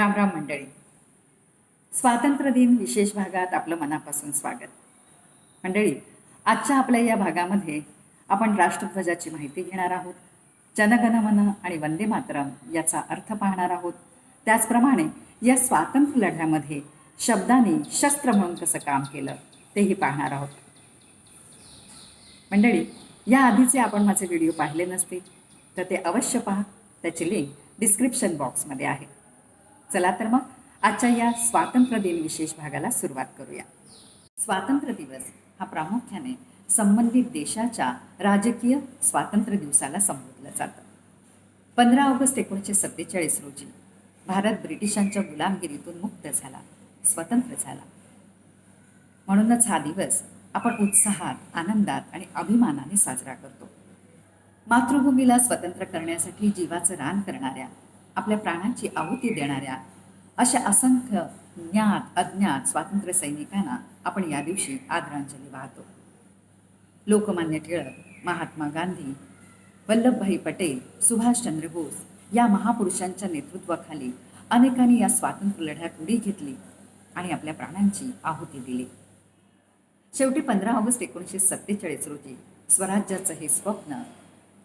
राम राम मंडळी. स्वातंत्र्य दिन विशेष भागात आपलं मनापासून स्वागत. मंडळी आजच्या आपल्या या भागामध्ये आपण राष्ट्रध्वजाची माहिती घेणार आहोत. जनगणमन आणि वंदे मातरम याचा अर्थ पाहणार आहोत. त्याचप्रमाणे या स्वातंत्र्य लढ्यामध्ये शब्दांनी शस्त्र म्हणून कसं काम केलं तेही पाहणार आहोत. मंडळी या आधीचे आपण माझे व्हिडिओ पाहिले नसतील तर ते अवश्य पहा. त्याची लिंक डिस्क्रिप्शन बॉक्समध्ये आहे. चला तर मग आजच्या या स्वातंत्र्य दिन विशेष भागाला सुरुवात करूया. स्वातंत्र्य दिवस हा प्रामुख्याने संबंधित देशाच्या राजकीय स्वातंत्र्य दिवसाला संबोधलं जातं. पंधरा ऑगस्ट एकोणीसशे सत्तेचाळीस रोजी भारत ब्रिटिशांच्या गुलामगिरीतून मुक्त झाला स्वतंत्र झाला. म्हणूनच हा दिवस आपण उत्साहात आनंदात आणि अभिमानाने साजरा करतो. मातृभूमीला स्वतंत्र करण्यासाठी जीवाचं रान करणाऱ्या आपल्या प्राणांची आहुती देणाऱ्या अशा असंख्य ज्ञात अज्ञात स्वातंत्र्य सैनिकांना आपण या दिवशी आदरांजली वाहतो. लोकमान्य टिळक महात्मा गांधी वल्लभभाई पटेल सुभाषचंद्र बोस या महापुरुषांच्या नेतृत्वाखाली अनेकांनी या स्वातंत्र्य लढ्यात उडी घेतली आणि आपल्या प्राणांची आहुती दिली. शेवटी पंधरा ऑगस्ट एकोणीसशे सत्तेचाळीस रोजी स्वराज्याचं हे स्वप्न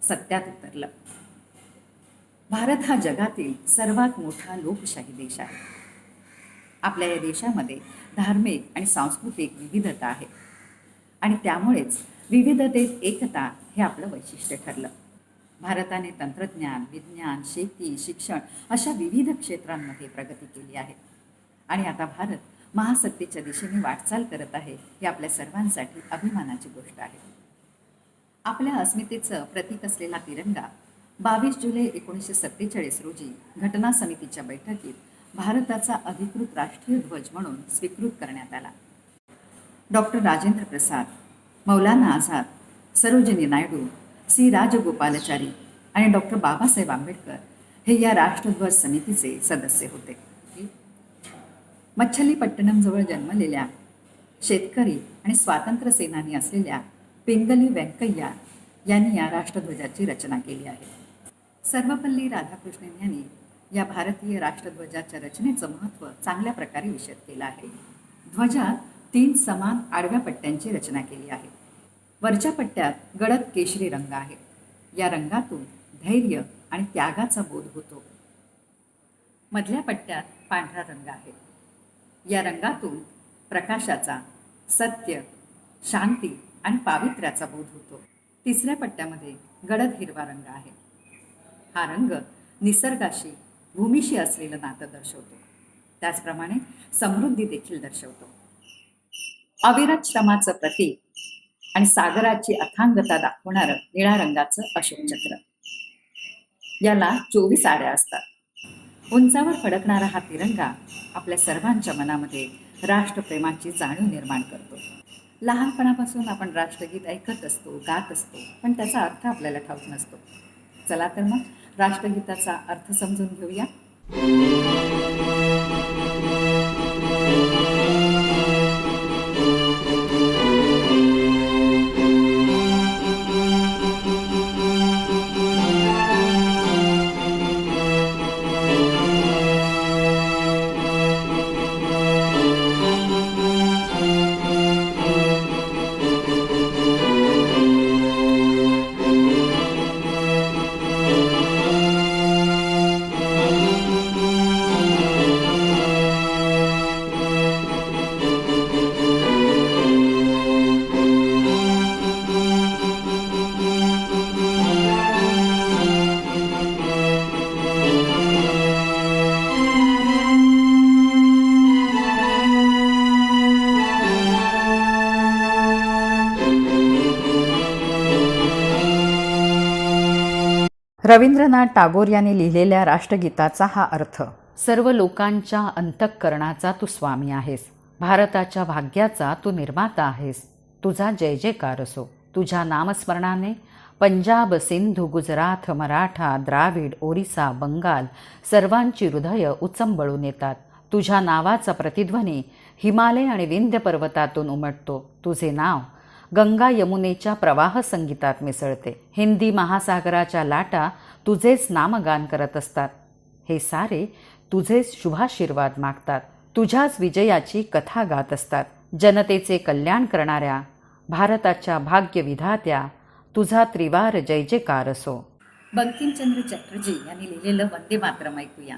सत्यात उतरलं. भारत हा जगातील सर्वात मोठा लोकशाही देश आहे. आपल्या या देशामध्ये धार्मिक आणि सांस्कृतिक विविधता आहे. आणि त्यामुळेच विविधतेत एकता हे आपलं वैशिष्ट्य ठरलं. भारताने तंत्रज्ञान विज्ञान शेती शिक्षण अशा विविध क्षेत्रांमध्ये प्रगती केली आहे. आणि आता भारत महासत्तेच्या दिशेने वाटचाल करत आहे ही आपल्या सर्वांसाठी अभिमानाची गोष्ट आहे. आपल्या अस्मितेचं प्रतीक असलेला तिरंगा बावीस जुलै एकोणीसशे सत्तेचाळीस रोजी घटना समितीच्या बैठकीत भारताचा अधिकृत राष्ट्रीय ध्वज म्हणून स्वीकृत करण्यात आला. Doctor Rajendra Prasad Maulana Azad Sarojini Naidu C. Rajagopalachari आणि डॉक्टर बाबासाहेब आंबेडकर हे या राष्ट्रध्वज समितीचे सदस्य होते. मच्छलीपट्टणमजवळ जन्मलेल्या शेतकरी आणि स्वातंत्र्य सेनानी असलेल्या पिंगली व्यंकय्या यांनी या राष्ट्रध्वजाची रचना केली आहे. सर्वपल्ली राधाकृष्णन यांनी या भारतीय राष्ट्रध्वजाच्या रचनेचं महत्त्व चांगल्या प्रकारे विशद केलं आहे. ध्वजात तीन समान आडव्या पट्ट्यांची रचना केली आहे. वरच्या पट्ट्यात गडद केशरी रंग आहे. या रंगातून धैर्य आणि त्यागाचा बोध होतो. मधल्या पट्ट्यात पांढरा रंग आहे. या रंगातून प्रकाशाचा सत्य शांती आणि पावित्र्याचा बोध होतो. तिसऱ्या पट्ट्यामध्ये गडद हिरवा रंग आहे. हा रंग निसर्गाशी भूमीशी असलेलं नातं दर्शवतो. त्याचप्रमाणे समृद्धी देखील दर्शवतो. अविरत श्रमाचं प्रतीक आणि सागराची अथांगता दाखवणारं निळ्या रंगाचं अशोक चक्र. याला चोवीस आड्या असतात. उंचावर फडकणारा हा तिरंगा आपल्या सर्वांच्या मनामध्ये राष्ट्रप्रेमाची जाणीव निर्माण करतो. लहानपणापासून आपण राष्ट्रगीत ऐकत असतो गात असतो पण त्याचा अर्थ आपल्याला ठाऊक नसतो. चला तर मग राष्ट्रगीताचा अर्थ समजून घेऊया. रवींद्रनाथ टागोर यांनी लिहिलेल्या राष्ट्रगीताचा हा अर्थ सर्व लोकांच्या अंतःकरणाचा तू स्वामी आहेस. भारताच्या भाग्याचा तू निर्माता आहेस. तुझा जय जयकार असो. तुझ्या नामस्मरणाने पंजाब सिंधू गुजरात मराठा द्राविड ओरिसा बंगाल सर्वांची हृदय उचंबळून येतात. तुझ्या नावाचा प्रतिध्वनी हिमालय आणि विंध्य पर्वतातून उमटतो. तुझे नाव गंगा यमुनेच्या प्रवाह संगीतात मिसळते. हिंदी महासागराच्या लाटा तुझेच नामगान करत असतात. हे सारे तुझेच शुभाशीर्वाद मागतात. तुझ्याच विजयाची कथा गात असतात. जनतेचे कल्याण करणाऱ्या भारताच्या भाग्यविधात्या तुझा त्रिवार जय जयकार असो. बंकिमचंद्र चटर्जी यांनी लिहिलेलं वंदे मातरम ऐकूया.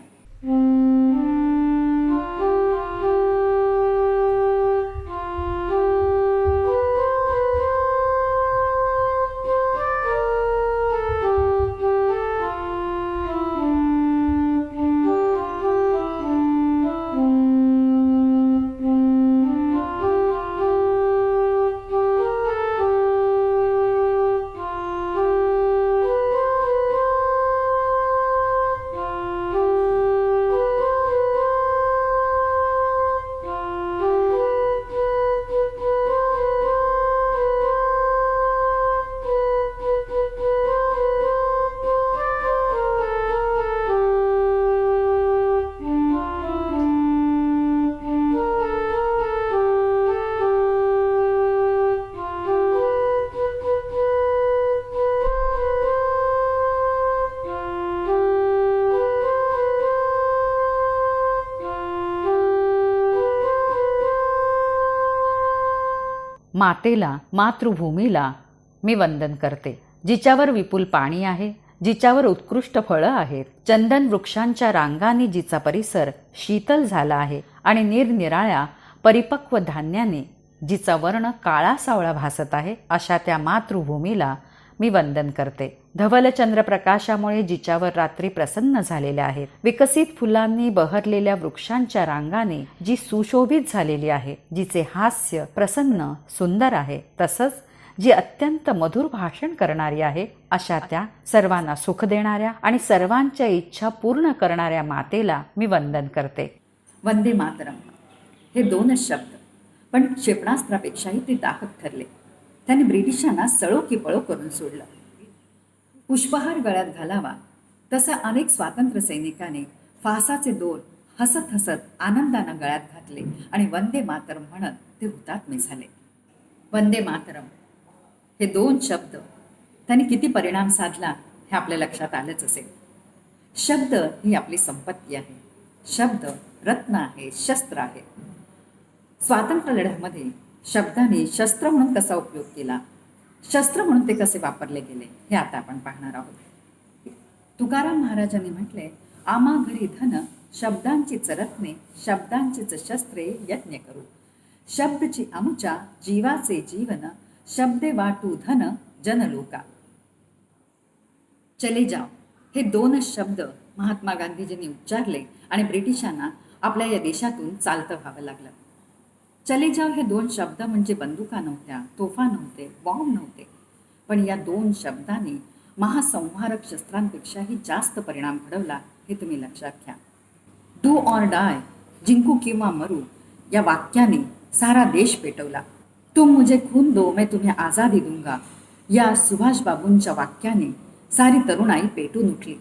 मातेला मातृभूमीला मी वंदन करते. जिच्यावर विपुल पाणी आहे जिच्यावर उत्कृष्ट फळं आहेत चंदन वृक्षांच्या रांगाने जिचा परिसर शीतल झाला आहे आणि निरनिराळ्या परिपक्व धान्याने जिचा वर्ण काळा सावळा भासत आहे अशा त्या मातृभूमीला मी वंदन करते. धवल चंद्रप्रकाशामुळे जिच्यावर रात्री प्रसन्न झालेल्या आहेत. विकसित फुलांनी बहरलेल्या वृक्षांच्या रांगाने जी सुशोभित झालेली आहे जिचे हास्य प्रसन्न सुंदर आहे तसंच जी अत्यंत मधुर भाषण करणारी आहे अशा त्या सर्वांना सुख देणाऱ्या आणि सर्वांच्या इच्छा पूर्ण करणाऱ्या मातेला मी वंदन करते. वंदे मातरम. हे दोनच शब्द पण क्षेपणास्त्रापेक्षाही ते दाहक ठरले. त्याने ब्रिटिशांना सळो की पळो करून सोडलं. पुष्पहार गळ्यात घालावा तसं अनेक स्वातंत्र्य सैनिकाने फासाचे दोर हसत हसत आनंदानं गळ्यात घातले आणि वंदे मातरम म्हणत ते हुतात्मे झाले. वंदे मातरम हे दोन शब्द त्यांनी किती परिणाम साधला हे आपल्या लक्षात आलंच असेल. शब्द ही आपली संपत्ती आहे. शब्द रत्न आहे शस्त्र आहे. स्वातंत्र्य लढ्यामध्ये शब्दाने शस्त्र म्हणून कसा उपयोग केला? शस्त्र म्हणून ते कसे वापरले गेले? हे आता आपण पाहणार आहोत. तुकाराम महाराजांनी म्हटले आमा घरी धन शब्दांचीच रत्ने शब्दांचीच शस्त्रे यज्ञ करू. शब्दची आमच्या जीवाचे जीवन शब्दे वाटू धन जनलोका. चले जाओ. हे दोन शब्द महात्मा गांधीजींनी उच्चारले आणि ब्रिटिशांना आपल्या या देशातून चालतं व्हावं लागलं. चले जाव हे दोन शब्द म्हणजे बंदुका नव्हत्या तोफा नव्हते बॉम्ब नव्हते. पण या दोन शब्दांनी महासंहारक शस्त्रांपेक्षाही जास्त परिणाम घडवला हे तुम्ही लक्षात घ्या. डू ऑर डाय जिंकू किंवा मरू या वाक्याने सारा देश पेटवला. तुम मुझे खून दो मैं तुम्हें आझादी दूंगा. या सुभाष बाबूंच्या वाक्याने सारी तरुणाई पेटून उठली.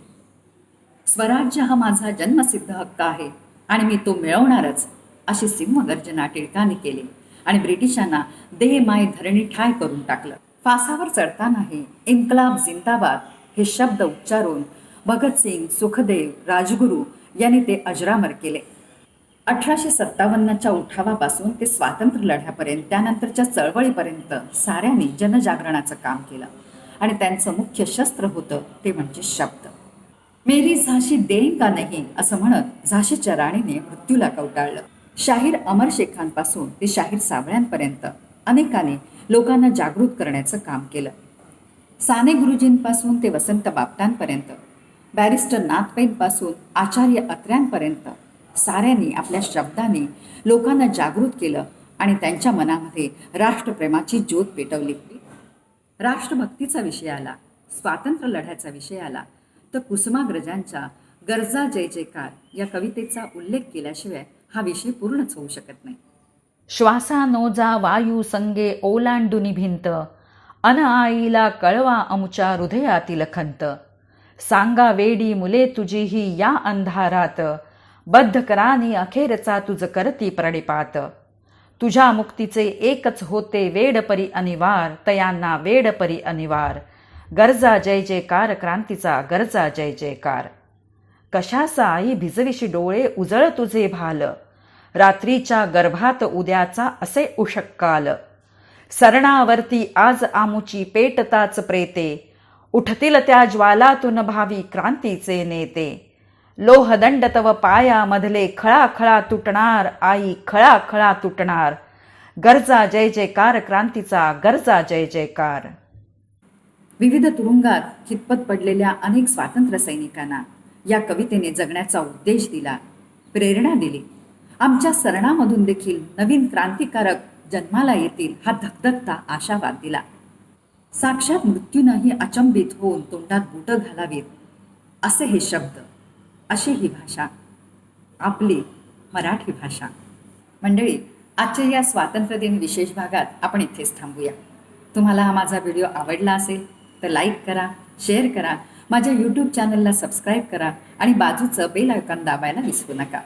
स्वराज्य हा माझा जन्मसिद्ध हक्क आहे आणि मी तो मिळवणारच. अशी सिंहगर्जना टिळकाने केली आणि ब्रिटिशांना दे माय धरणी ठाय करून टाकलं. फासावर चढतानाही इन्कलाब जिंदाबाद हे शब्द उच्चारून भगतसिंग सुखदेव राजगुरू यांनी ते अजरामर केले. अठराशे सत्तावन्नच्या उठावापासून ते स्वातंत्र्य लढ्यापर्यंत त्यानंतरच्या चळवळीपर्यंत साऱ्यांनी जनजागरणाचं काम केलं आणि त्यांचं मुख्य शस्त्र होतं ते म्हणजे शब्द. मेरी झाशी देईन का नाही असं म्हणत झाशीच्या राणीने मृत्यूला कवटाळलं. शाहीर अमर शेखांपासून ते शाहीर सावळ्यांपर्यंत अनेकांनी लोकांना जागृत करण्याचं काम केलं. साने गुरुजींपासून ते वसंत बापटांपर्यंत बॅरिस्टर नाथपेनपासून आचार्य अत्र्यांपर्यंत साऱ्यांनी आपल्या शब्दाने लोकांना जागृत केलं आणि त्यांच्या मनामध्ये राष्ट्रप्रेमाची ज्योत पेटवली. राष्ट्रभक्तीचा विषय आला स्वातंत्र्य लढ्याचा विषय आला तर कुसुमाग्रजांच्या गरजा जय जयकार या कवितेचा उल्लेख केल्याशिवाय हा विषय पूर्णच होऊ शकत नाही. श्वासा नोजा वायू संगे ओलांडुनी भिंत अन आईला कळवा अमुच्या हृदयातील खंत सांगा वेडी मुले तुझी ही या अंधारात बद्ध करानी अखेरचा तुझ करती प्रणिपात तुझ्या मुक्तीचे एकच होते वेडपरी अनिवार तयांना वेडपरी अनिवार गरजा जय जयकार क्रांतीचा गरजा जय जयकार कशाचा आई भिजविशी डोळे उजळ तुझे भाल. रात्रीच्या गर्भात उद्याचा असे उषक्काल सरणावरती आज आमुची पेटताच प्रेते. उठतील त्या ज्वालातून भावी क्रांतीचे नेते. लोहदंड तव पायामधले खळा तुटणार आई खळा खळा तुटणार. गरजा जय जयकार क्रांतीचा गरजा जय जयकार. विविध तुरुंगात खितपत पडलेल्या अनेक स्वातंत्र्य सैनिकांना या कवितेने जगण्याचा उद्देश दिला प्रेरणा दिली. आमच्या सरणामधून देखील नवीन क्रांतिकारक जन्माला येतील हा धगधगता आशावाद दिला. साक्षात मृत्यूनंही अचंबित होऊन तोंडात बुटं घालावीत असे हे शब्द अशी ही भाषा आपली मराठी भाषा. मंडळी आजच्या या स्वातंत्र्य दिन विशेष भागात आपण इथेच थांबूया. तुम्हाला हा माझा व्हिडिओ आवडला असेल तर लाईक करा शेअर करा माझ्या यूट्यूब चॅनलला सबस्क्राईब करा आणि बाजूचं बेल आयकॉन दाबायला विसरू नका.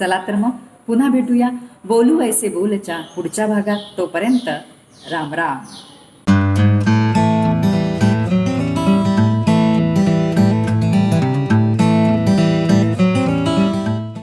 चला तर मग पुन्हा भेटूया बोलू ऐसे बोलच्या पुढच्या भागात. तोपर्यंत राम राम.